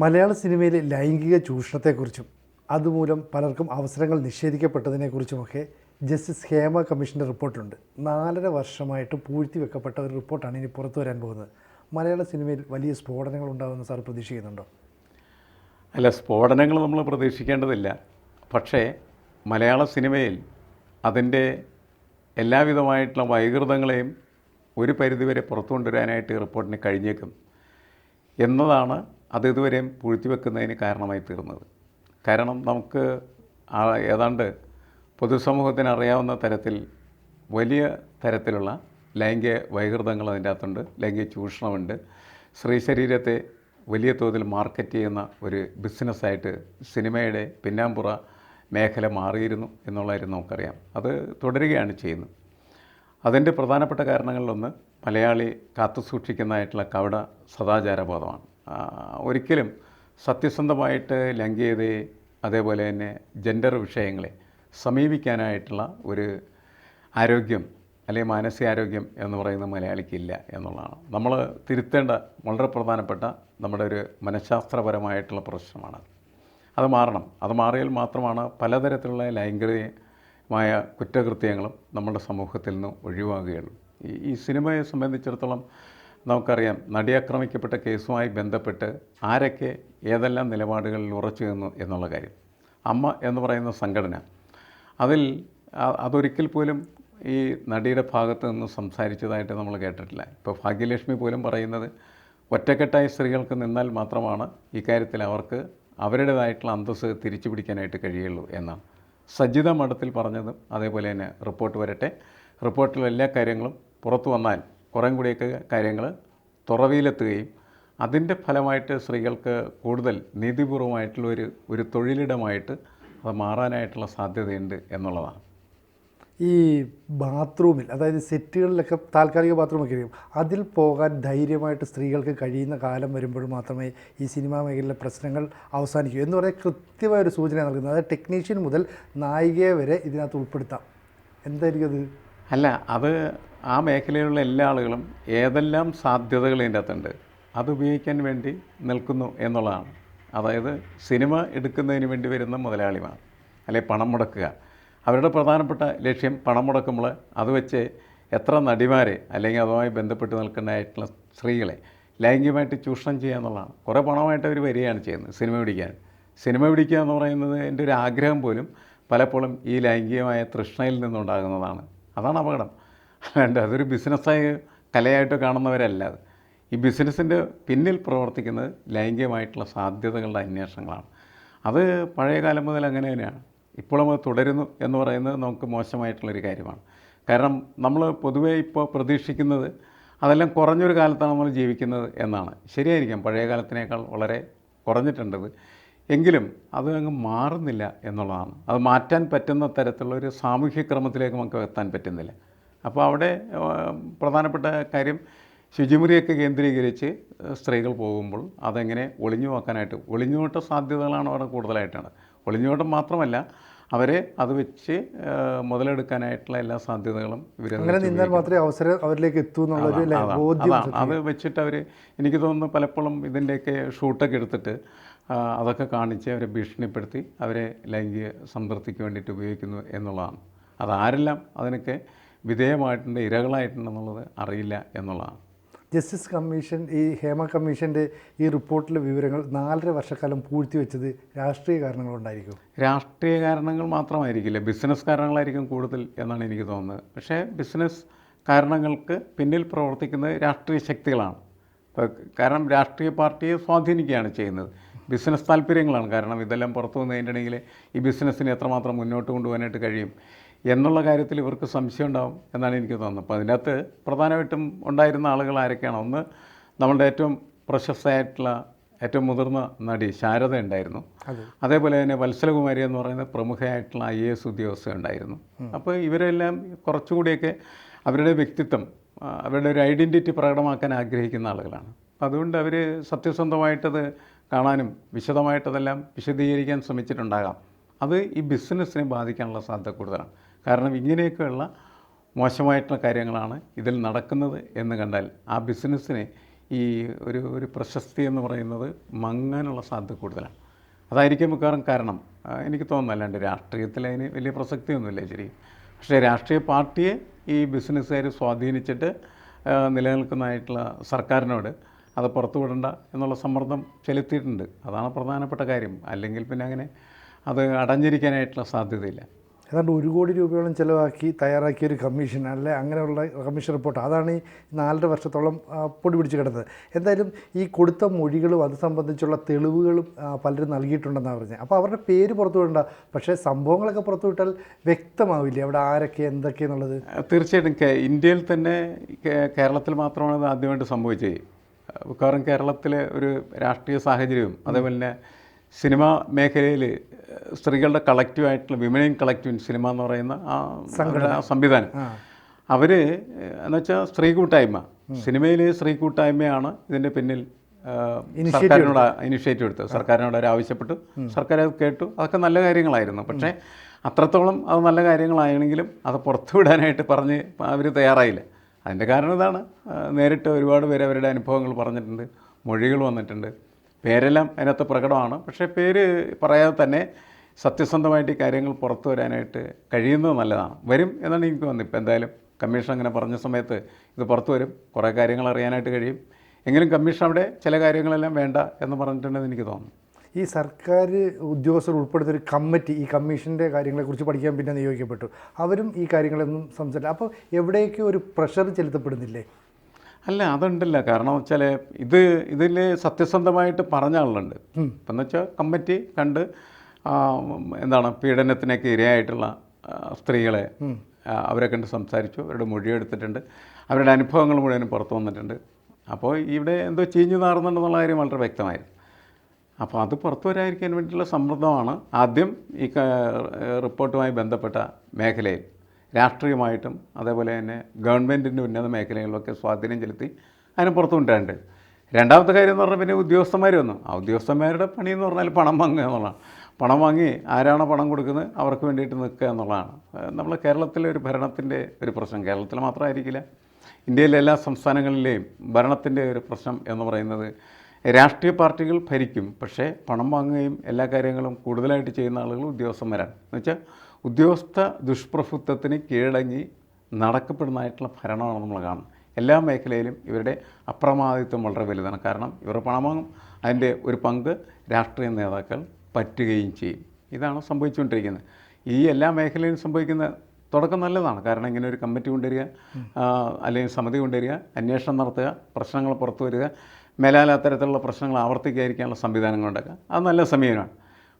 മലയാള സിനിമയിലെ ലൈംഗിക ചൂഷണത്തെക്കുറിച്ചും അതുമൂലം പലർക്കും അവസരങ്ങൾ നിഷേധിക്കപ്പെട്ടതിനെക്കുറിച്ചുമൊക്കെ ജസ്റ്റിസ് ഹേമ കമ്മീഷന്റെ റിപ്പോർട്ടുണ്ട്. നാലര വർഷമായിട്ട് പൂഴ്ത്തി വെക്കപ്പെട്ട ഒരു റിപ്പോർട്ടാണ് ഇനി പുറത്തു വരാൻ പോകുന്നത്. മലയാള സിനിമയിൽ വലിയ സ്ഫോടനങ്ങൾ ഉണ്ടാകുമെന്ന് സാർ പ്രതീക്ഷിക്കുന്നുണ്ടോ? അല്ല സ്ഫോടനങ്ങൾ നമ്മൾ പ്രതീക്ഷിക്കേണ്ടതില്ല. പക്ഷേ മലയാള സിനിമയിൽ അതിന്റെ എല്ലാവിധമായിട്ടുള്ള വൈകൃതങ്ങളെയും ഒരു പരിധിവരെ പുറത്തു കൊണ്ടുവരാനായിട്ട് ഈ റിപ്പോർട്ടിന് കഴിഞ്ഞേക്കും. എന്നതാണ് അത് ഇതുവരെയും പൂഴ്ത്തി വെക്കുന്നതിന് കാരണമായി തീർന്നത്. കാരണം നമുക്ക് ഏതാണ്ട് പൊതുസമൂഹത്തിന് അറിയാവുന്ന തരത്തിൽ വലിയ തരത്തിലുള്ള ലൈംഗിക വൈകൃതങ്ങൾ അതിന്റെ അകത്തുണ്ട്. ലൈംഗിക ചൂഷണമുണ്ട്. സ്ത്രീ ശരീരത്തെ വലിയ തോതിൽ മാർക്കറ്റ് ചെയ്യുന്ന ഒരു ബിസിനസ്സായിട്ട് സിനിമയുടെ പിന്നാമ്പുറ മേഖല മാറിയിരുന്നു എന്നുള്ളതായിരുന്നു നമുക്കറിയാം. അത് തുടരുകയാണ് ചെയ്യുന്നത്. അതിന്റെ പ്രധാനപ്പെട്ട കാരണങ്ങളിലൊന്ന് മലയാളി കാത്തു സൂക്ഷിക്കുന്നതായിട്ടുള്ള കവട സദാചാരബോധമാണ്. ഒരിക്കലും സത്യസന്ധമായിട്ട് ലൈംഗികതയെ അതേപോലെ തന്നെ ജെൻഡർ വിഷയങ്ങളെ സമീപിക്കാനായിട്ടുള്ള ഒരു ആരോഗ്യം അല്ലെങ്കിൽ മാനസികാരോഗ്യം എന്ന് പറയുന്ന മലയാളിക്കില്ല എന്നുള്ളതാണ്. നമ്മൾ തിരുത്തേണ്ട വളരെ പ്രധാനപ്പെട്ട നമ്മുടെ ഒരു മനഃശാസ്ത്രപരമായിട്ടുള്ള പ്രശ്നമാണ്. അത് മാറണം. അത് മാറിയാൽ മാത്രമാണ് പലതരത്തിലുള്ള ലൈംഗികമായ കുറ്റകൃത്യങ്ങളും നമ്മുടെ സമൂഹത്തിൽ നിന്ന് ഒഴിവാകുകയുള്ളൂ. ഈ സിനിമയെ സംബന്ധിച്ചിടത്തോളം നമുക്കറിയാം നടി ആക്രമിക്കപ്പെട്ട കേസുമായി ബന്ധപ്പെട്ട് ആരൊക്കെ ഏതെല്ലാം നിലപാടുകളിൽ ഉറച്ചു നിന്നു എന്നുള്ള കാര്യം. അമ്മ എന്ന് പറയുന്ന സംഘടന. അതിൽ അതൊരിക്കൽ പോലും ഈ നടിയുടെ ഭാഗത്ത് നിന്ന് സംസാരിച്ചതായിട്ട് നമ്മൾ കേട്ടിട്ടില്ല. ഇപ്പോൾ ഭാഗ്യലക്ഷ്മി പോലും പറയുന്നത് ഒറ്റക്കെട്ടായി സ്ത്രീകൾക്ക് നിന്നാൽ മാത്രമാണ് ഇക്കാര്യത്തിൽ അവർക്ക് അവരുടേതായിട്ടുള്ള അന്തസ്സ് തിരിച്ചു പിടിക്കാനായിട്ട് കഴിയുള്ളൂ എന്നാണ്. സജിത മഠത്തിൽ പറഞ്ഞതും അതേപോലെ തന്നെ റിപ്പോർട്ട് വരട്ടെ. റിപ്പോർട്ടിലെ എല്ലാ കാര്യങ്ങളും പുറത്തു വന്നാൽ കുറേ കൂടിയൊക്കെ കാര്യങ്ങൾ തുറവിയിലെത്തുകയും അതിന്റെ ഫലമായിട്ട് സ്ത്രീകൾക്ക് കൂടുതൽ നീതിപൂർവമായിട്ടുള്ള ഒരു ഒരു തൊഴിലിടമായിട്ട് അത് മാറാനായിട്ടുള്ള സാധ്യതയുണ്ട് എന്നുള്ളതാണ്. ഈ ബാത്റൂമിൽ അതായത് സെറ്റുകളിലൊക്കെ താൽക്കാലിക ബാത്റൂമൊക്കെ ആയിരിക്കും അതിൽ പോകാൻ ധൈര്യമായിട്ട് സ്ത്രീകൾക്ക് കഴിയുന്ന കാലം വരുമ്പോൾ മാത്രമേ ഈ സിനിമാ മേഖലയിലെ പ്രശ്നങ്ങൾ അവസാനിക്കൂ എന്ന് പറയാൻ കൃത്യമായ ഒരു സൂചന നൽകുന്നത്. അതായത് ടെക്നീഷ്യൻ മുതൽ നായികയെ വരെ ഇതിനകത്ത് ഉൾപ്പെടുത്താം. എന്തായിരിക്കും അത്? അല്ല അത് ആ മേഖലയിലുള്ള എല്ലാ ആളുകളും ഏതെല്ലാം സാധ്യതകൾ ഇതിന്റെ അകത്തുണ്ട്? അത് ഉപയോഗിക്കാൻ വേണ്ടി നിൽക്കുന്നു എന്നുള്ളതാണ്. അതായത് സിനിമ എടുക്കുന്നതിന് വേണ്ടി വരുന്ന മുതലാളിമാർ അല്ലെ പണം മുടക്കുക. അവരുടെ പ്രധാനപ്പെട്ട ലക്ഷ്യം പണം മുടക്കുമ്പോൾ അത് വെച്ച് എത്ര നടിമാരെ അല്ലെങ്കിൽ അതുമായി ബന്ധപ്പെട്ട് നിൽക്കുന്നതായിട്ടുള്ള സ്ത്രീകളെ ലൈംഗികമായിട്ട് ചൂഷണം ചെയ്യുക എന്നുള്ളതാണ്. കുറേ പണമായിട്ട് അവർ വരികയാണ് ചെയ്യുന്നത് സിനിമ പിടിക്കാൻ. സിനിമ പിടിക്കുക എന്ന് പറയുന്നത് എന്റെ ഒരു ആഗ്രഹം പോലും പലപ്പോഴും ഈ ലൈംഗികമായ തൃഷ്ണയിൽ നിന്നുണ്ടാകുന്നതാണ്. അതാണ് അപകടം. അല്ലാണ്ട് അതൊരു ബിസിനസ്സായി കലയായിട്ട് കാണുന്നവരല്ല അത്. ഈ ബിസിനസ്സിന്റെ പിന്നിൽ പ്രവർത്തിക്കുന്നത് ലൈംഗികമായിട്ടുള്ള സാധ്യതകളുടെ അന്വേഷണങ്ങളാണ്. അത് പഴയ കാലം മുതൽ അങ്ങനെ തന്നെയാണ്. ഇപ്പോഴും അത് തുടരുന്നു എന്ന് പറയുന്നത് നമുക്ക് മോശമായിട്ടുള്ളൊരു കാര്യമാണ്. കാരണം നമ്മൾ പൊതുവേ ഇപ്പോൾ പ്രതീക്ഷിക്കുന്നത് അതെല്ലാം കുറഞ്ഞൊരു കാലത്താണ് നമ്മൾ ജീവിക്കുന്നത് എന്നാണ്. ശരിയായിരിക്കാം പഴയ കാലത്തിനേക്കാൾ വളരെ കുറഞ്ഞിട്ടുണ്ടത് എങ്കിലും അത് അങ്ങ് മാറുന്നില്ല എന്നുള്ളതാണ്. അത് മാറ്റാൻ പറ്റുന്ന തരത്തിലുള്ള ഒരു സാമൂഹ്യ ക്രമത്തിലേക്ക് നമുക്ക് എത്താൻ പറ്റുന്നില്ല. അപ്പോൾ അവിടെ പ്രധാനപ്പെട്ട കാര്യം ശുചിമുറിയൊക്കെ കേന്ദ്രീകരിച്ച് സ്ത്രീകൾ പോകുമ്പോൾ അതെങ്ങനെ ഒളിഞ്ഞു വെക്കാനായിട്ട് ഒളിഞ്ഞോട്ട സാധ്യതകളാണ് അവിടെ കൂടുതലായിട്ടാണ്. ഒളിഞ്ഞോട്ടം മാത്രമല്ല അവരെ അത് വെച്ച് മുതലെടുക്കാനായിട്ടുള്ള എല്ലാ സാധ്യതകളും ഇവർ അങ്ങനെ നിന്നാൽ മാത്രമേ അവസരം അവരിലേക്ക് എത്തൂ എന്നുള്ളൊരു അത് വെച്ചിട്ട് അവർ എനിക്ക് തോന്നുന്നു പലപ്പോഴും ഇതിന്റെയൊക്കെ ഷൂട്ടൊക്കെ എടുത്തിട്ട് അതൊക്കെ കാണിച്ച് അവരെ ഭീഷണിപ്പെടുത്തി അവരെ ലൈംഗിക സംതൃപ്തിക്ക് വേണ്ടിയിട്ട് ഉപയോഗിക്കുന്നു എന്നുള്ളതാണ്. അതാരെല്ലാം അതിനൊക്കെ വിധേയമായിട്ടുണ്ട് ഇരകളായിട്ടുണ്ടെന്നുള്ളത് അറിയില്ല എന്നുള്ളതാണ്. ജസ്റ്റിസ് കമ്മീഷൻ ഈ ഹേമ കമ്മീഷന്റെ ഈ റിപ്പോർട്ടിലെ വിവരങ്ങൾ നാലര വർഷക്കാലം പൂഴ്ത്തി വെച്ചത് രാഷ്ട്രീയ കാരണങ്ങളുണ്ടായിരിക്കും രാഷ്ട്രീയ കാരണങ്ങൾ മാത്രമായിരിക്കില്ല. ബിസിനസ് കാരണങ്ങളായിരിക്കും കൂടുതൽ എന്നാണ് എനിക്ക് തോന്നുന്നത്. പക്ഷേ ബിസിനസ് കാരണങ്ങൾക്ക് പിന്നിൽ പ്രവർത്തിക്കുന്നത് രാഷ്ട്രീയ ശക്തികളാണ്. ഇപ്പോൾ കാരണം രാഷ്ട്രീയ പാർട്ടിയെ സ്വാധീനിക്കുകയാണ് ചെയ്യുന്നത്. ബിസിനസ് താല്പര്യങ്ങളാണ്. കാരണം ഇതെല്ലാം പുറത്തു വന്നു കഴിഞ്ഞിട്ടുണ്ടെങ്കിൽ ഈ ബിസിനസ്സിനെ എത്രമാത്രം മുന്നോട്ട് കൊണ്ടുപോകാനായിട്ട് കഴിയും? എന്നുള്ള കാര്യത്തിൽ ഇവർക്ക് സംശയം ഉണ്ടാവും എന്നാണ് എനിക്ക് തോന്നുന്നത്. അപ്പോൾ അതിനകത്ത് പ്രധാനമായിട്ടും ഉണ്ടായിരുന്ന ആളുകൾ ആരൊക്കെയാണ്? ഒന്ന് നമ്മളുടെ ഏറ്റവും പ്രശസ്തയായിട്ടുള്ള ഏറ്റവും മുതിർന്ന നടി ശാരദ ഉണ്ടായിരുന്നു. അതേപോലെ തന്നെ വത്സലകുമാരി എന്ന് പറയുന്ന പ്രമുഖയായിട്ടുള്ള ഐ എ എസ് ഉദ്യോഗസ്ഥ ഉണ്ടായിരുന്നു. അപ്പോൾ ഇവരെല്ലാം കുറച്ചുകൂടിയൊക്കെ അവരുടെ വ്യക്തിത്വം അവരുടെ ഒരു ഐഡന്റിറ്റി പ്രകടമാക്കാൻ ആഗ്രഹിക്കുന്ന ആളുകളാണ്. അതുകൊണ്ട് അവർ സത്യസന്ധമായിട്ടത് കാണാനും വിശദമായിട്ടതെല്ലാം വിശദീകരിക്കാൻ ശ്രമിച്ചിട്ടുണ്ടാകാം. അത് ഈ ബിസിനസ്സിനെ ബാധിക്കാനുള്ള സാധ്യത കൂടുതലാണ്. കാരണം ഇങ്ങനെയൊക്കെയുള്ള മോശമായിട്ടുള്ള കാര്യങ്ങളാണ് ഇതിൽ നടക്കുന്നത് എന്ന് കണ്ടാൽ ആ ബിസിനസ്സിനെ ഈ ഒരു ഒരു പ്രശസ്തി എന്ന് പറയുന്നത് മങ്ങാനുള്ള സാധ്യത കൂടുതലാണ്. അതായിരിക്കും മിക്കവാറും കാരണം. എനിക്ക് തോന്നുന്നു അല്ലാണ്ട് രാഷ്ട്രീയത്തിൽ അതിന് വലിയ പ്രസക്തിയൊന്നുമില്ല ശരി പക്ഷേ രാഷ്ട്രീയ പാർട്ടിയെ ഈ ബിസിനസ്സുകാർ സ്വാധീനിച്ചിട്ട് നിലനിൽക്കുന്നതായിട്ടുള്ള സർക്കാരിനോട് അത് പുറത്തുവിടണ്ട എന്നുള്ള സമ്മർദ്ദം ചെലുത്തിയിട്ടുണ്ട്. അതാണ് പ്രധാനപ്പെട്ട കാര്യം. അല്ലെങ്കിൽ പിന്നെ അങ്ങനെ അത് അടഞ്ഞിരിക്കാനായിട്ടുള്ള സാധ്യതയില്ല. ഏതാണ്ട് ഒരു കോടി രൂപയോളം ചിലവാക്കി തയ്യാറാക്കിയ ഒരു കമ്മീഷൻ അല്ലെ? അങ്ങനെയുള്ള കമ്മീഷൻ റിപ്പോർട്ട്. അതാണ് ഈ നാലര വർഷത്തോളം പൊടി പിടിച്ച് കിടന്നത്. എന്തായാലും ഈ കൊടുത്ത മൊഴികളും അത് സംബന്ധിച്ചുള്ള തെളിവുകളും പലരും നൽകിയിട്ടുണ്ടെന്നാണ് പറഞ്ഞത്. അപ്പോൾ അവരുടെ പേര് പുറത്തു വിടണ്ട. പക്ഷേ സംഭവങ്ങളൊക്കെ പുറത്തു വിട്ടാൽ വ്യക്തമാവില്ലേ അവിടെ ആരൊക്കെ എന്തൊക്കെ എന്നുള്ളത്? തീർച്ചയായിട്ടും ഇന്ത്യയിൽ തന്നെ കേരളത്തിൽ മാത്രമാണ് ഇത് ആദ്യമായിട്ട് സംഭവിച്ചത്. കാരണം കേരളത്തിലെ ഒരു രാഷ്ട്രീയ സാഹചര്യവും അതേപോലെ തന്നെ സിനിമ മേഖലയിൽ സ്ത്രീകളുടെ കളക്റ്റീവായിട്ടുള്ള women in collective in cinema എന്ന് പറയുന്ന ആ സംവിധാനം. അവർ എന്നുവെച്ചാൽ സ്ത്രീ കൂട്ടായ്മ. സിനിമയിലെ സ്ത്രീ കൂട്ടായ്മയാണ് ഇതിന്റെ പിന്നിൽ സർക്കാരിനോട് ഇനിഷ്യേറ്റീവ് എടുത്തത്. സർക്കാരിനോട് അവർ ആവശ്യപ്പെട്ടു. സർക്കാർ അത് കേട്ടു. അതൊക്കെ നല്ല കാര്യങ്ങളായിരുന്നു. പക്ഷേ അത്രത്തോളം അത് നല്ല കാര്യങ്ങളായെങ്കിലും അത് പുറത്തുവിടാനായിട്ട് പറഞ്ഞ് അവർ തയ്യാറായില്ല. അതിന്റെ കാരണം ഇതാണ്. നേരിട്ട് ഒരുപാട് പേര് അവരുടെ അനുഭവങ്ങൾ പറഞ്ഞിട്ടുണ്ട്. മൊഴികൾ വന്നിട്ടുണ്ട്. പേരെല്ലാം അതിനകത്ത് പ്രകടമാണ്. പക്ഷേ പേര് പറയാതെ തന്നെ സത്യസന്ധമായിട്ട് ഈ കാര്യങ്ങൾ പുറത്തു വരാനായിട്ട് കഴിയുന്നത് നല്ലതാണ്. വരും എന്നാണ് എനിക്ക് തോന്നുന്നത്. ഇപ്പോൾ എന്തായാലും കമ്മീഷൻ അങ്ങനെ പറഞ്ഞ സമയത്ത് ഇത് പുറത്തു വരും. കുറേ കാര്യങ്ങൾ അറിയാനായിട്ട് കഴിയും. എങ്കിലും കമ്മീഷൻ അവിടെ ചില കാര്യങ്ങളെല്ലാം വേണ്ട എന്ന് പറഞ്ഞിട്ടുണ്ടെന്ന് എനിക്ക് തോന്നുന്നു. ഈ സർക്കാർ ഉദ്യോഗസ്ഥർ ഉൾപ്പെടുത്തിയ ഒരു കമ്മിറ്റി ഈ കമ്മീഷന്റെ കാര്യങ്ങളെക്കുറിച്ച് പഠിക്കാൻ പിന്നെ നിയോഗിക്കപ്പെട്ടു. അവരും ഈ കാര്യങ്ങളൊന്നും സംസാരില്ല അപ്പോൾ എവിടെയൊക്കെ ഒരു പ്രഷർ ചെലുത്തപ്പെടുന്നില്ലേ? അല്ല അതുണ്ടല്ല. കാരണം വെച്ചാൽ ഇത് ഇതിൽ സത്യസന്ധമായിട്ട് പറഞ്ഞ ആളുണ്ട് ഇപ്പം എന്ന് വെച്ചാൽ കമ്മിറ്റി കണ്ട് എന്താണ് പീഡനത്തിനൊക്കെ ഇരയായിട്ടുള്ള സ്ത്രീകളെ അവരെ കണ്ട് സംസാരിച്ചു. അവരുടെ മൊഴിയെടുത്തിട്ടുണ്ട്. അവരുടെ അനുഭവങ്ങൾ മുഴുവനും പുറത്തു വന്നിട്ടുണ്ട്. അപ്പോൾ ഇവിടെ എന്തോ ചീഞ്ഞു നാറുന്നുണ്ടെന്നുള്ള കാര്യം വളരെ വ്യക്തമായിരുന്നു. അപ്പോൾ അത് പുറത്തു വരാതിരിക്കാൻ വേണ്ടിയിട്ടുള്ള സമ്മർദ്ദമാണ് ആദ്യം ഈ റിപ്പോർട്ടുമായി ബന്ധപ്പെട്ട മേഖലയിൽ. രാഷ്ട്രീയമായിട്ടും അതേപോലെ തന്നെ ഗവൺമെന്റിന്റെ ഉന്നത മേഖലകളിലൊക്കെ സ്വാധീനം ചെലുത്തി അതിന് പുറത്തു രണ്ടാമത്തെ കാര്യം എന്ന് പറഞ്ഞാൽ പിന്നെ ഉദ്യോഗസ്ഥന്മാർ വന്നു. ആ ഉദ്യോഗസ്ഥന്മാരുടെ പണി എന്ന് പറഞ്ഞാൽ പണം വാങ്ങുക എന്നുള്ളതാണ്. പണം വാങ്ങി ആരാണോ പണം കൊടുക്കുന്നത് അവർക്ക് വേണ്ടിയിട്ട് നിൽക്കുക എന്നുള്ളതാണ്. നമ്മൾ കേരളത്തിലെ ഒരു ഭരണത്തിന്റെ ഒരു പ്രശ്നം. കേരളത്തിൽ മാത്രമായിരിക്കില്ല. ഇന്ത്യയിലെ എല്ലാ സംസ്ഥാനങ്ങളിലെയും ഭരണത്തിന്റെ ഒരു പ്രശ്നം എന്ന് പറയുന്നത് രാഷ്ട്രീയ പാർട്ടികൾ ഭരിക്കും. പക്ഷേ പണം വാങ്ങുകയും എല്ലാ കാര്യങ്ങളും കൂടുതലായിട്ട് ചെയ്യുന്ന ആളുകൾ ഉദ്യോഗസ്ഥന്മാരാണ്. എന്നുവെച്ചാൽ ഉദ്യോഗസ്ഥ ദുഷ്പ്രഭുത്വത്തിന് കീഴടങ്ങി നടക്കപ്പെടുന്നതായിട്ടുള്ള ഭരണമാണ് നമ്മൾ കാണുന്നത്. എല്ലാ മേഖലയിലും ഇവരുടെ അപ്രമാദിത്വം വളരെ വലുതാണ്. കാരണം ഇവർ പണമാകും അതിന്റെ ഒരു പങ്ക് രാഷ്ട്രീയ നേതാക്കൾ പറ്റുകയും ചെയ്യും. ഇതാണ് സംഭവിച്ചുകൊണ്ടിരിക്കുന്നത്. ഈ എല്ലാ മേഖലയിലും സംഭവിക്കുന്ന തുടക്കം നല്ലതാണ്. കാരണം ഇങ്ങനെ ഒരു കമ്മിറ്റി കൊണ്ടുവരിക അല്ലെങ്കിൽ സമിതി കൊണ്ടുവരിക അന്വേഷണം നടത്തുക പ്രശ്നങ്ങൾ പുറത്തു വരിക മേലാൽ പ്രശ്നങ്ങൾ ആവർത്തിക്കാതിരിക്കാനുള്ള സംവിധാനങ്ങൾ ഉണ്ടാക്കുക. അത് നല്ല സമീപനമാണ്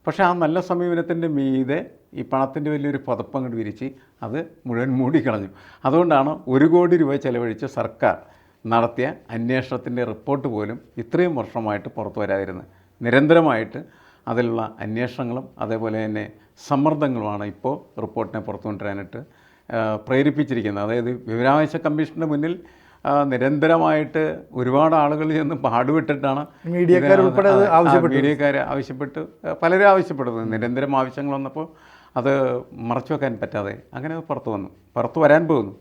പക്ഷേ ആ നല്ല സമീപനത്തിന്റെ മീതെ ഈ പണത്തിന്റെ വലിയൊരു പതപ്പം അങ്ങോട്ട് വിരിച്ച് അത് മുഴുവൻ മൂടിക്കളഞ്ഞു. അതുകൊണ്ടാണ് ഒരു കോടി രൂപ ചെലവഴിച്ച് സർക്കാർ നടത്തിയ അന്വേഷണത്തിന്റെ റിപ്പോർട്ട് പോലും ഇത്രയും വർഷമായിട്ട് പുറത്തു വരാതിരുന്നത്. നിരന്തരമായിട്ട് അതിലുള്ള അന്വേഷണങ്ങളും അതേപോലെ തന്നെ സമ്മർദ്ദങ്ങളുമാണ് ഇപ്പോൾ റിപ്പോർട്ടിനെ പുറത്തു കൊണ്ടുവരാനായിട്ട് പ്രേരിപ്പിച്ചിരിക്കുന്നത്. അതായത് വിവരാവകാശ കമ്മീഷന്റെ മുന്നിൽ നിരന്തരമായിട്ട് ഒരുപാട് ആളുകൾ ചെന്ന് പാടുപെട്ടിട്ടാണ് മീഡിയക്കാർ ഉൾപ്പെടെ ആവശ്യപ്പെട്ടു. മീഡിയക്കാർ ആവശ്യപ്പെട്ട് പലരും ആവശ്യപ്പെടുന്നത്. നിരന്തരം ആവശ്യങ്ങൾ വന്നപ്പോൾ അത് മറച്ചു വെക്കാൻ പറ്റാതെ അങ്ങനെ അത് പുറത്തു വന്നു. പുറത്തു വരാൻ പോകുന്നു.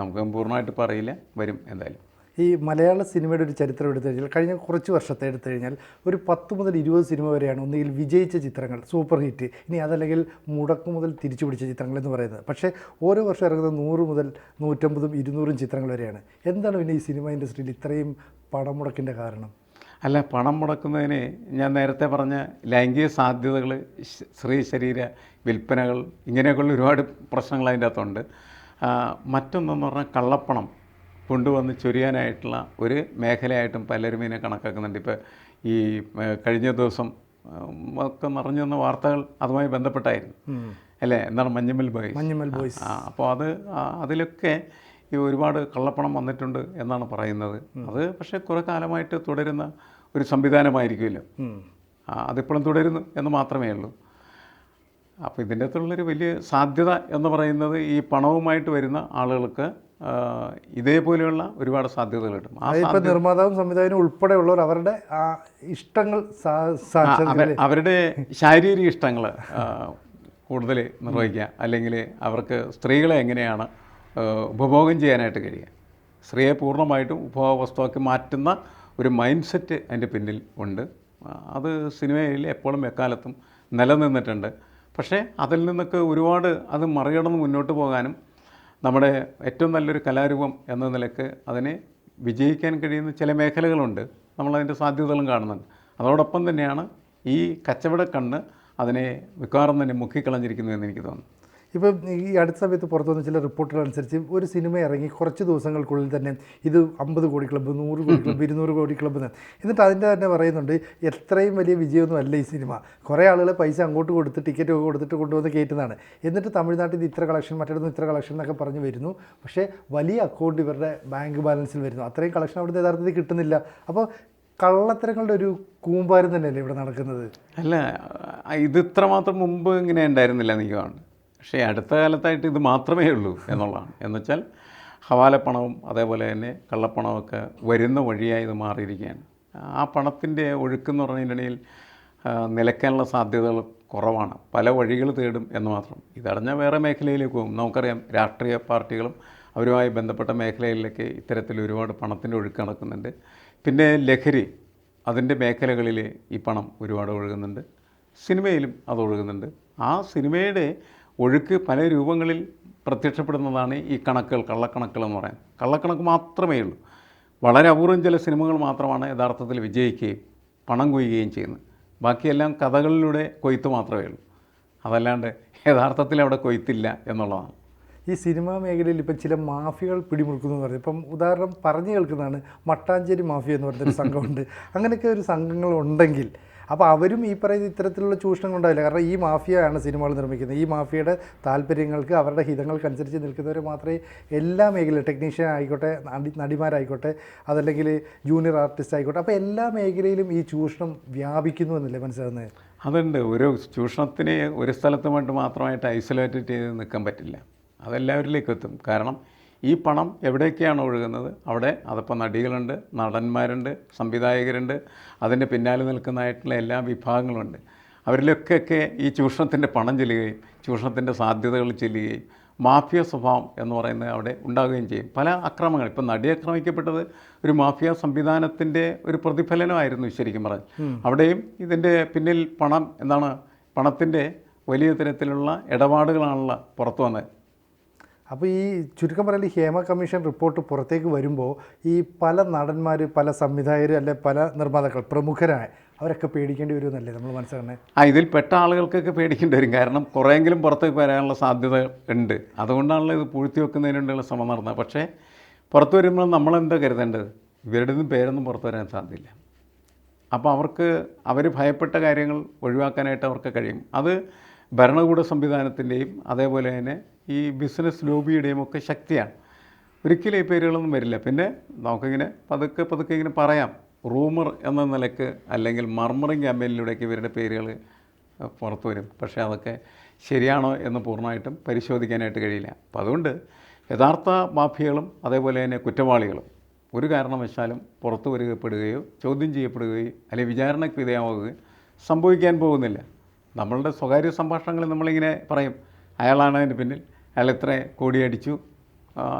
നമുക്ക് പൂർണമായിട്ട് പറയില്ല അറിയില്ല. വരും എന്തായാലും. ഈ മലയാള സിനിമയുടെ ഒരു ചരിത്രം എടുത്തു കഴിഞ്ഞാൽ കഴിഞ്ഞ കുറച്ച് വർഷത്തെ എടുത്തു കഴിഞ്ഞാൽ ഒരു പത്ത് മുതൽ ഇരുപത് സിനിമ വരെയാണ് ഒന്നുകിൽ വിജയിച്ച ചിത്രങ്ങൾ സൂപ്പർ ഹിറ്റ് ഇനി അതല്ലെങ്കിൽ മുടക്കു മുതൽ തിരിച്ചു പിടിച്ച ചിത്രങ്ങൾ എന്ന് പറയുന്നത്. പക്ഷേ ഓരോ വർഷം ഇറങ്ങുന്ന നൂറ് മുതൽ നൂറ്റമ്പതും ഇരുന്നൂറും ചിത്രങ്ങൾ വരെയാണ്. എന്താണ് പിന്നെ ഈ സിനിമ ഇൻഡസ്ട്രിയിൽ ഇത്രയും പണം മുടക്കിന്റെ കാരണം? അല്ല പണം മുടക്കുന്നതിന് ഞാൻ നേരത്തെ പറഞ്ഞ ലൈംഗിക സാധ്യതകൾ സ്ത്രീ ശരീര വിൽപ്പനകൾ ഇങ്ങനെയൊക്കെയുള്ള ഒരുപാട് പ്രശ്നങ്ങൾ അതിന്റെ അകത്തുണ്ട്. മറ്റൊന്നെന്ന് പറഞ്ഞാൽ കള്ളപ്പണം. കൊണ്ടുവന്ന് ചൊരിയാനായിട്ടുള്ള ഒരു മേഖലയായിട്ടും പലരും ഇതിനെ കണക്കാക്കുന്നുണ്ട്. ഇപ്പോൾ ഈ കഴിഞ്ഞ ദിവസം ഒക്കെ നിറഞ്ഞു വന്ന വാർത്തകൾ അതുമായി ബന്ധപ്പെട്ടായിരുന്നു. അല്ലേ? എന്താണ് മഞ്ഞമ്മൽ ബോയ്സ്? മഞ്ഞുമൽ ബോയ്സ്. ആ അപ്പോൾ അത് അതിലൊക്കെ ഈ ഒരുപാട് കള്ളപ്പണം വന്നിട്ടുണ്ട് എന്നാണ് പറയുന്നത്. അത് പക്ഷേ കുറേ കാലമായിട്ട് തുടരുന്ന ഒരു സംവിധാനമായിരിക്കുമല്ലോ. അതിപ്പോഴും തുടരുന്നു എന്ന് മാത്രമേ ഉള്ളൂ. അപ്പോൾ ഇതിന്റെ അകത്തുള്ളൊരു വലിയ സാധ്യത എന്ന് പറയുന്നത് ഈ പണവുമായിട്ട് വരുന്ന ആളുകൾക്ക് ഇതേപോലെയുള്ള ഒരുപാട് സാധ്യതകൾ കിട്ടും അതിപ്പോൾ നിർമ്മാതാവും സംവിധായകനും ഉൾപ്പെടെയുള്ളവർ അവരുടെ ഇഷ്ടങ്ങൾ അവരുടെ ശാരീരിക ഇഷ്ടങ്ങൾ കൂടുതൽ നിർവഹിക്കുക. അല്ലെങ്കിൽ അവർക്ക് സ്ത്രീകളെ എങ്ങനെയാണ് ഉപഭോഗം ചെയ്യാനായിട്ട് കഴിയുക. സ്ത്രീയെ പൂർണമായിട്ടും ഉപഭോഗ വസ്തുവാക്കി മാറ്റുന്ന ഒരു മൈൻഡ് സെറ്റ് അതിന്റെ പിന്നിൽ ഉണ്ട്. അത് സിനിമയിൽ എപ്പോഴും എക്കാലത്തും നിലനിന്നിട്ടുണ്ട്. പക്ഷേ അതിൽ നിന്നൊക്കെ ഒരുപാട് അത് മറികടന്ന് മുന്നോട്ട് പോകാനും നമ്മുടെ ഏറ്റവും നല്ലൊരു കലാരൂപം എന്ന നിലയ്ക്ക് അതിനെ വിജയിക്കാൻ കഴിയുന്ന ചില മേഖലകളുണ്ട്. നമ്മളതിന്റെ സാധ്യതകളും കാണുന്നുണ്ട്. അതോടൊപ്പം തന്നെയാണ് ഈ കച്ചവട കണ്ണ് അതിനെ മിക്കവാറും തന്നെ മുക്കിക്കളഞ്ഞിരിക്കുന്നു എന്ന് എനിക്ക് തോന്നുന്നു. ഇപ്പം ഈ അടുത്ത സമയത്ത് പുറത്തു വന്ന ചില റിപ്പോർട്ടുകൾ അനുസരിച്ച് ഒരു സിനിമ ഇറങ്ങി കുറച്ച് ദിവസങ്ങൾക്കുള്ളിൽ തന്നെ ഇത് അമ്പത് കോടി ക്ലബ്ബ് നൂറ് കോടി ക്ലബ്ബ് ഇരുന്നൂറ് കോടി ക്ലബ്ബ് എന്ന്. എന്നിട്ട് അതിന്റെ തന്നെ പറയുന്നുണ്ട് എത്രയും വലിയ വിജയമൊന്നും അല്ല ഈ സിനിമ കുറേ ആളുകൾ പൈസ അങ്ങോട്ട് കൊടുത്ത് ടിക്കറ്റ് കൊടുത്തിട്ട് കൊണ്ടുവന്ന് കയറ്റുന്നതാണ്. എന്നിട്ട് തമിഴ്നാട്ടിൽ ഇത് ഇത്ര കളക്ഷൻ മറ്റൊന്ന് ഇത്ര കളക്ഷൻ എന്നൊക്കെ പറഞ്ഞ് വരുന്നു. പക്ഷേ വലിയ അക്കൗണ്ട് ഇവരുടെ ബാങ്ക് ബാലൻസിൽ വരുന്നു. അത്രയും കളക്ഷൻ അവിടുന്ന് യഥാർത്ഥത്തിൽ കിട്ടുന്നില്ല. അപ്പോൾ കള്ളത്തരങ്ങളുടെ ഒരു കൂമ്പാരം തന്നെയല്ലേ ഇവിടെ നടക്കുന്നത്? അല്ല ഇത് ഇത് ഇത്രമാത്രം മുമ്പ് ഇങ്ങനെ ഉണ്ടായിരുന്നില്ല എന്ന് എനിക്ക് കാണുന്നു പക്ഷേ അടുത്ത കാലത്തായിട്ട് ഇത് മാത്രമേ ഉള്ളൂ എന്നുള്ളതാണ്. എന്നുവെച്ചാൽ ഹവാലപ്പണവും അതേപോലെ തന്നെ കള്ളപ്പണമൊക്കെ വരുന്ന വഴിയായി ഇത് മാറിയിരിക്കുകയാണ്. ആ പണത്തിന്റെ ഒഴുക്കെന്ന് പറഞ്ഞതിനിടയിൽ നിലയ്ക്കാനുള്ള സാധ്യതകൾ കുറവാണ്. പല വഴികൾ തേടും എന്ന് മാത്രം. ഇതടഞ്ഞ വേറെ മേഖലയിലേക്ക് പോകും. നമുക്കറിയാം രാഷ്ട്രീയ പാർട്ടികളും അവരുമായി ബന്ധപ്പെട്ട മേഖലയിലേക്ക് ഇത്തരത്തിൽ ഒരുപാട് പണത്തിന്റെ ഒഴുക്ക് നടക്കുന്നുണ്ട്. പിന്നെ ലഹരി അതിന്റെ മേഖലകളിൽ ഈ പണം ഒരുപാട് ഒഴുകുന്നുണ്ട്. സിനിമയിലും അത് ഒഴുകുന്നുണ്ട്. ആ സിനിമയുടെ ഒഴുക്ക് പല രൂപങ്ങളിൽ പ്രത്യക്ഷപ്പെടുന്നതാണ് ഈ കണക്കുകൾ കള്ളക്കണക്കുകൾ എന്ന് പറയുന്നത്. കള്ളക്കണക്ക് മാത്രമേ ഉള്ളൂ. വളരെ അപൂർവം ചില സിനിമകൾ മാത്രമാണ് യഥാർത്ഥത്തിൽ വിജയിക്കുകയും പണം കൊയ്യുകയും ചെയ്യുന്നത്. ബാക്കിയെല്ലാം കഥകളിലൂടെ കൊയ്ത്ത് മാത്രമേ ഉള്ളൂ. അതല്ലാണ്ട് യഥാർത്ഥത്തിൽ അവിടെ കൊയ്ത്തില്ല എന്നുള്ളതാണ്. ഈ സിനിമാ മേഖലയിൽ ഇപ്പം ചില മാഫിയകൾ പിടിമുറുക്കുന്നു എന്ന് പറഞ്ഞു ഇപ്പം ഉദാഹരണം പറഞ്ഞു കേൾക്കുന്നതാണ് മട്ടാഞ്ചേരി മാഫിയ എന്ന് പറഞ്ഞൊരു സംഘമുണ്ട്. അങ്ങനെയൊക്കെ ഒരു സംഘങ്ങൾ ഉണ്ടെങ്കിൽ അപ്പോൾ അവരും ഈ പറയുന്ന ഇത്തരത്തിലുള്ള ചൂഷണം ഉണ്ടാവില്ല കാരണം ഈ മാഫിയയാണ് സിനിമകൾ നിർമ്മിക്കുന്നത്. ഈ മാഫിയയുടെ താല്പര്യങ്ങൾക്ക് അവരുടെ ഹിതങ്ങൾക്കനുസരിച്ച് നിൽക്കുന്നവർ മാത്രമേ എല്ലാ മേഖല ടെക്നീഷ്യൻ ആയിക്കോട്ടെ നടി നടിമാരായിക്കോട്ടെ അതല്ലെങ്കിൽ ജൂനിയർ ആർട്ടിസ്റ്റ് ആയിക്കോട്ടെ അപ്പോൾ എല്ലാ മേഖലയിലും ഈ ചൂഷണം വ്യാപിക്കുന്നു എന്നല്ലേ മനസ്സിലാകുന്നത് അതുണ്ട്. ഒരു ചൂഷണത്തിന് ഒരു സ്ഥലത്തുമായിട്ട് മാത്രമായിട്ട് ഐസൊലേറ്റഡ് ചെയ്ത് നിൽക്കാൻ പറ്റില്ല. അതെല്ലാവരിലേക്കും എത്തും. കാരണം ഈ പണം എവിടേക്കാണ് ഒഴുകുന്നത്? അവിടെ അതിപ്പോൾ നടികളുണ്ട് നടന്മാരുണ്ട് സംവിധായകരുണ്ട് അതിന്റെ പിന്നാലെ നിൽക്കുന്നതായിട്ടുള്ള എല്ലാ വിഭാഗങ്ങളുണ്ട്. അവരിലൊക്കെയൊക്കെ ഈ ചൂഷണത്തിന്റെ പണം ചെല്ലുകയും ചൂഷണത്തിന്റെ സാധ്യതകൾ ചെല്ലുകയും മാഫിയ സ്വഭാവം എന്ന് പറയുന്നത് അവിടെ ഉണ്ടാകുകയും ചെയ്യും. പല അക്രമങ്ങൾ. ഇപ്പം നടി ആക്രമിക്കപ്പെട്ടത് ഒരു മാഫിയ സംവിധാനത്തിന്റെ ഒരു പ്രതിഫലനമായിരുന്നു ശരിക്കും പറഞ്ഞു അവിടെയും ഇതിന്റെ പിന്നിൽ പണം എന്താണ് പണത്തിന്റെ വലിയ തരത്തിലുള്ള ഇടപാടുകളാണല്ലോ പുറത്തു വന്നത്. അപ്പോൾ ഈ ചുരുക്കം ഈ ഹേമ കമ്മീഷൻ റിപ്പോർട്ട് പുറത്തേക്ക് വരുമ്പോൾ ഈ പല നടന്മാർ പല സംവിധായകർ അല്ലെ പല നിർമ്മാതാക്കൾ പ്രമുഖരായ അവരൊക്കെ പേടിക്കേണ്ടി വരുമെന്നല്ലേ നമ്മൾ മനസ്സിലാക്കുന്നത്? ആ ഇതിൽ പെട്ട ആളുകൾക്കൊക്കെ പേടിക്കേണ്ടി വരും. കാരണം കുറേയെങ്കിലും പുറത്തേക്ക് വരാനുള്ള സാധ്യത ഉണ്ട്. അതുകൊണ്ടാണല്ലോ ഇത് പൂഴ്ത്തി വെക്കുന്നതിനുള്ള ശ്രമം നടന്നത്. പക്ഷേ പുറത്ത് വരുമ്പോൾ നമ്മളെന്താ കരുതേണ്ടത്? ഇവരുടെ നിന്നും പേരൊന്നും പുറത്തു വരാൻ സാധ്യതയില്ല. അപ്പോൾ അവർക്ക് അവർ ഭയപ്പെട്ട കാര്യങ്ങൾ ഒഴിവാക്കാനായിട്ട് അവർക്ക് കഴിയും. അത് ഭരണകൂട സംവിധാനത്തിന്റെയും അതേപോലെ തന്നെ ഈ ബിസിനസ് ലോബിയുടെയും ഒക്കെ ശക്തിയാണ്. ഒരിക്കലും ഈ പേരുകളൊന്നും വരില്ല. പിന്നെ നമുക്കിങ്ങനെ പതുക്കെ പതുക്കെ ഇങ്ങനെ പറയാം. റൂമർ എന്ന നിലയ്ക്ക് അല്ലെങ്കിൽ മർമറിങ് ക്യാമ്പയിനിലൂടെയൊക്കെ ഇവരുടെ പേരുകൾ പുറത്തു വരും. പക്ഷേ അതൊക്കെ ശരിയാണോ എന്ന് പൂർണമായിട്ടും പരിശോധിക്കാനായിട്ട് കഴിയില്ല. അപ്പം അതുകൊണ്ട് യഥാർത്ഥ മാഫിയകളും അതേപോലെ തന്നെ കുറ്റവാളികളും ഒരു കാരണവശാലും പുറത്തു വരികപ്പെടുകയോ ചോദ്യം ചെയ്യപ്പെടുകയോ അല്ലെങ്കിൽ വിചാരണയ്ക്ക് വിധേയമാവുകയോ സംഭവിക്കാൻ പോകുന്നില്ല. നമ്മളുടെ സ്വകാര്യ സംഭാഷണങ്ങളിൽ നമ്മളിങ്ങനെ പറയും അയാളാണ് അതിന് പിന്നിൽ. അയാൾ ഇത്ര കോടിയടിച്ചു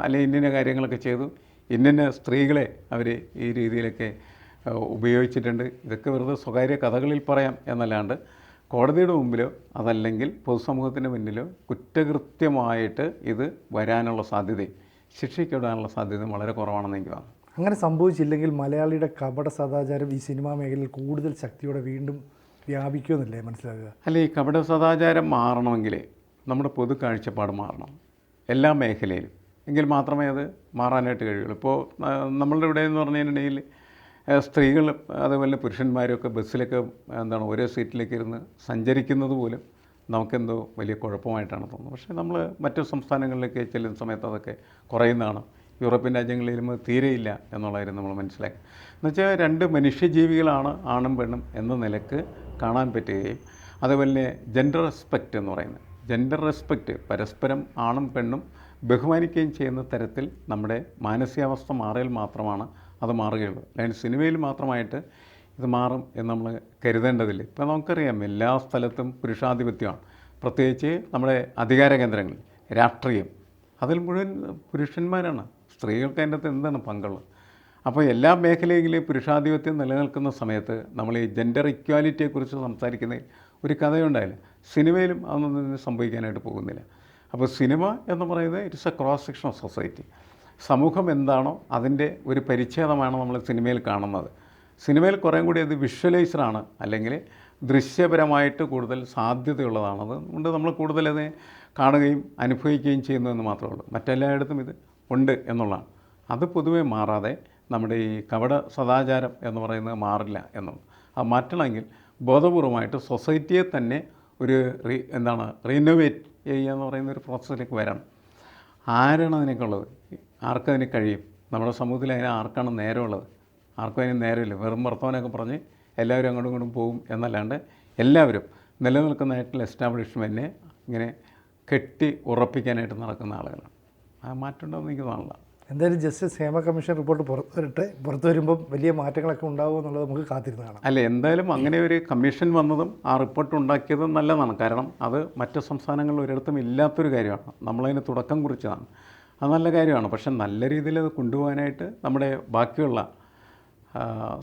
അല്ലെങ്കിൽ ഇന്നിന്ന കാര്യങ്ങളൊക്കെ ചെയ്തു. ഇന്നിന്ന സ്ത്രീകളെ അവർ ഈ രീതിയിലൊക്കെ ഉപയോഗിച്ചിട്ടുണ്ട്. ഇതൊക്കെ വെറുതെ സ്വകാര്യ കഥകളിൽ പറയാം എന്നല്ലാണ്ട് കോടതിയുടെ മുമ്പിലോ അതല്ലെങ്കിൽ പൊതുസമൂഹത്തിന്റെ മുന്നിലോ കുറ്റകൃത്യമായിട്ട് ഇത് വരാനുള്ള സാധ്യതയും ശിക്ഷിക്കപ്പെടാനുള്ള സാധ്യത വളരെ കുറവാണെന്ന് എനിക്ക് തോന്നുന്നു. അങ്ങനെ സംഭവിച്ചില്ലെങ്കിൽ മലയാളിയുടെ കപട സദാചാരം ഈ സിനിമാ മേഖലയിൽ കൂടുതൽ ശക്തിയോടെ വീണ്ടും വ്യാപിക്കുമെന്നല്ലേ മനസ്സിലാക്കുക? അല്ല ഈ കപട സദാചാരം മാറണമെങ്കിൽ നമ്മുടെ പൊതു കാഴ്ചപ്പാട് മാറണം. എല്ലാ മേഖലയിലും. എങ്കിൽ മാത്രമേ അത് മാറാനായിട്ട് കഴിയുള്ളൂ. ഇപ്പോൾ നമ്മളുടെ ഇവിടെ എന്ന് പറഞ്ഞു കഴിഞ്ഞിട്ടുണ്ടെങ്കിൽ ആ, സ്ത്രീകൾ അതേപോലെ പുരുഷന്മാരൊക്കെ ബസ്സിലൊക്കെ എന്താണ് ഓരോ സീറ്റിലേക്ക് ഇരുന്ന് സഞ്ചരിക്കുന്നത് പോലും നമുക്കെന്തോ വലിയ കുഴപ്പമായിട്ടാണ് തോന്നുന്നത്. പക്ഷേ നമ്മൾ മറ്റു സംസ്ഥാനങ്ങളിലേക്ക് ചെല്ലുന്ന സമയത്ത് അതൊക്കെ കുറയുന്നതാണ്. യൂറോപ്യൻ രാജ്യങ്ങളിലും തീരെയില്ല എന്നുള്ളതായിരുന്നു നമ്മൾ മനസ്സിലാക്കി. എന്നുവെച്ചാൽ രണ്ട് മനുഷ്യജീവികളാണ് ആണും പെണ്ണും എന്ന നിലയ്ക്ക് കാണാൻ പറ്റുകയും അതുപോലെ ജെൻഡർ റെസ്പെക്റ്റ് എന്ന് പറയുന്നത്. ജെൻഡർ റെസ്പെക്റ്റ് പരസ്പരം ആണും പെണ്ണും ബഹുമാനിക്കുകയും ചെയ്യുന്ന തരത്തിൽ നമ്മുടെ മാനസികാവസ്ഥ മാറിയാൽ മാത്രമാണ് അത് മാറുകയുള്ളൂ. അല്ലെങ്കിൽ സിനിമയിൽ മാത്രമായിട്ട് ഇത് മാറും എന്ന് നമ്മൾ കരുതേണ്ടതില്ല. ഇപ്പം നമുക്കറിയാം എല്ലാ സ്ഥലത്തും പുരുഷാധിപത്യമാണ്. പ്രത്യേകിച്ച് നമ്മുടെ അധികാര കേന്ദ്രങ്ങളിൽ രാഷ്ട്രീയം. അതിൽ മുഴുവൻ പുരുഷന്മാരാണ്. സ്ത്രീകൾക്ക് അതിന്റെ അകത്ത് എന്താണ് പങ്കുള്ളത്? അപ്പോൾ എല്ലാ മേഖലയിലും പുരുഷാധിപത്യം നിലനിൽക്കുന്ന സമയത്ത് നമ്മൾ ഈ ജെൻഡർ ഇക്വാലിറ്റിയെക്കുറിച്ച് സംസാരിക്കുന്നതിൽ ഒരു കഥയുണ്ടായില്ല. സിനിമയിലും അതൊന്നും തന്നെ സംഭവിക്കാനായിട്ട് പോകുന്നില്ല. അപ്പോൾ സിനിമ എന്ന് പറയുന്നത് it's a cross section of society സമൂഹം എന്താണോ അതിന്റെ ഒരു പരിച്ഛേദമാണ് നമ്മൾ സിനിമയിൽ കാണുന്നത്. സിനിമയിൽ കുറേ കൂടി അത് വിഷ്വലൈസ്ഡാണ് അല്ലെങ്കിൽ ദൃശ്യപരമായിട്ട് കൂടുതൽ സാധ്യതയുള്ളതാണത്. അതുകൊണ്ട് നമ്മൾ കൂടുതലത് കാണുകയും അനുഭവിക്കുകയും ചെയ്യുന്നതെന്ന് മാത്രമേ ഉള്ളൂ. മറ്റെല്ലായിടത്തും ഇത് ഉണ്ട് എന്നുള്ളതാണ്. അത് പൊതുവെ മാറാതെ നമ്മുടെ ഈ കവട സദാചാരം എന്ന് പറയുന്നത് മാറില്ല എന്നുള്ളത് അത് മാറ്റണമെങ്കിൽ ബോധപൂർവമായിട്ട് സൊസൈറ്റിയെ തന്നെ ഒരു റീ എന്താണ് റീനോവേറ്റ് ചെയ്യുക എന്ന് പറയുന്ന ഒരു പ്രോസസ്സിലേക്ക് വരണം. ആരാണ് അതിനൊക്കെ ഉള്ളത് ആർക്കതിന് കഴിയും? നമ്മുടെ സമൂഹത്തിൽ അതിന് ആർക്കാണ് നേരമുള്ളത്? ആർക്കും അതിന് നേരമില്ല. വെറും വർത്തമാനമൊക്കെ പറഞ്ഞ് എല്ലാവരും അങ്ങോട്ടും ഇങ്ങോട്ടും പോകും എന്നല്ലാണ്ട് എല്ലാവരും നിലനിൽക്കുന്നതായിട്ടുള്ള എസ്റ്റാബ്ലിഷ്മെന്റിനെ ഇങ്ങനെ കെട്ടി ഉറപ്പിക്കാനായിട്ട് നടക്കുന്ന ആളുകളാണ്. ആ മാറ്റം ഉണ്ടോയെന്ന് എനിക്ക് തോന്നില്ല എന്തായാലും ജസ്റ്റിസ് ഹേമ കമ്മീഷൻ റിപ്പോർട്ട് പുറത്ത് വരട്ടെ. പുറത്ത് വരുമ്പം വലിയ മാറ്റങ്ങളൊക്കെ ഉണ്ടാവും എന്നുള്ളത് നമുക്ക് കാത്തിരുന്ന് കാണാം. അല്ല എന്തായാലും അങ്ങനെ ഒരു കമ്മീഷൻ വന്നതും ആ റിപ്പോർട്ട് ഉണ്ടാക്കിയതും നല്ലതാണ്. കാരണം അത് മറ്റ് സംസ്ഥാനങ്ങളിൽ ഒരിടത്തും ഇല്ലാത്തൊരു കാര്യമാണ്. നമ്മളതിന് തുടക്കം കുറിച്ചതാണ്. അത് നല്ല കാര്യമാണ്. പക്ഷെ നല്ല രീതിയിൽ അത് കൊണ്ടുപോകാനായിട്ട് നമ്മുടെ ബാക്കിയുള്ള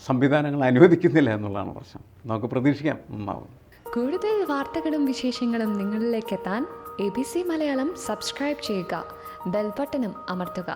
സംവിധാനങ്ങൾ അനുവദിക്കുന്നില്ല എന്നുള്ളതാണ് പ്രശ്നം. നമുക്ക് പ്രതീക്ഷിക്കാം. നന്നാവും. കൂടുതൽ വാർത്തകളും വിശേഷങ്ങളും നിങ്ങളിലേക്ക് എത്താൻ A B C Malayalam subscribe ചെയ്യുക. ബെൽബട്ടനും അമർത്തുക